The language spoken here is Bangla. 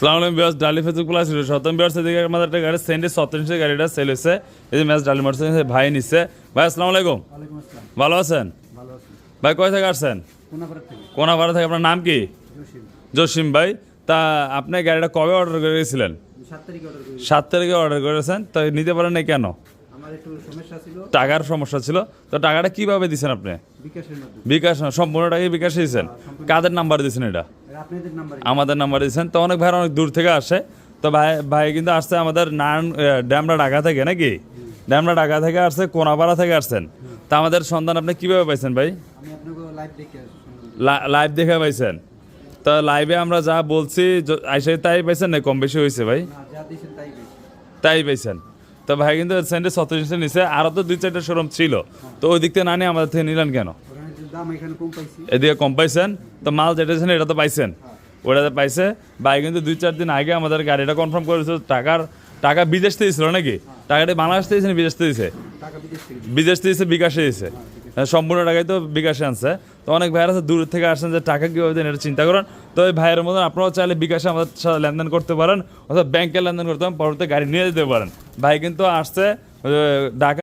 সালাম আলাইকুম বিয়াস ডালি ফেসবুক প্লাস সতম বিয়াস এদিকে আমাদের একটা গাড়ি সেন্ডে সতেরো গাড়িটা সেল হয়েছে। এই যে ম্যাচ ডালি মারছে ভাই নিচ্ছে। ভাই আসসালামু। আলাইকুম ভালো আছেন ভাই কয় থেকে আসছেন? কোনাপাড়া থেকে। আপনার নাম কি? জসিম। ভাই তা আপনি গাড়িটা কবে অর্ডার করেছিলেন সাত তারিখে অর্ডার সাত তারিখে অর্ডার করেছেন তো নিতে পারেন নাই কেন? ছিল। টাকার সমস্যা ছিল তো টাকাটা কীভাবে দিচ্ছেন আপনি? বিকাশ না, সম্পূর্ণ টাকা বিকাশ দিয়েছেন। কাদের নাম্বার দিয়েছেন এটা? আমাদের নাম্বার দিয়েছেন। তো অনেক ভাইরা অনেক দূর থেকে আসে। তো ভাই ভাই কিন্তু আসছে আমাদের নারায়ণ ড্যামরা ঢাকা থেকে নাকি? ড্যামরা ঢাকা থেকে আসছে কোনাপাড়া থেকে আসছেন। তা আমাদের সন্ধান আপনি কীভাবে পাইছেন ভাই? লাইভ দেখে পাইছেন। তো লাইভে আমরা যা বলছি আইসে তাই পাইছেন না কম বেশি হয়েছে ভাই? তাই পাইছেন। তো ভাই কিন্তু সেন্টে সত্তর ইঞ্চের নিচে আরও তো দুই চারটা শোরুম ছিল। তো ওই দিক থেকে না নিয়ে আমাদের থেকে নিলেন কেন? এদিকে কম পাইছেন? তো মাল যেটা ছিল এটা তো পাইছেন। ওটাতে পাইছে। ভাই কিন্তু দুই চার দিন আগে আমাদের গাড়িটা কনফার্ম করেছে টাকার টাকা বিদেশ থেকে ছিল নাকি? টাকাটা বাংলাদেশ থেকে বিদেশ থেকে দিয়েছে? বিদেশ থেকে বিকাশে দিয়েছে। হ্যাঁ, সম্পূর্ণ টাকাই তো বিকাশে আনছে। তো অনেক ভাইয়ের আছে দূর থেকে আসছেন যে টাকা কীভাবে দেন এটা চিন্তা করেন। তো ওই ভাইয়ের মতন আপনারাও চাইলে বিকাশে আমাদের সাথে লেনদেন করতে পারেন অথবা ব্যাংকে লেনদেন করতে পারেন পরবর্তী গাড়ি নিয়ে যেতে পারেন। ভাই কিন্তু আসছে ঢাকা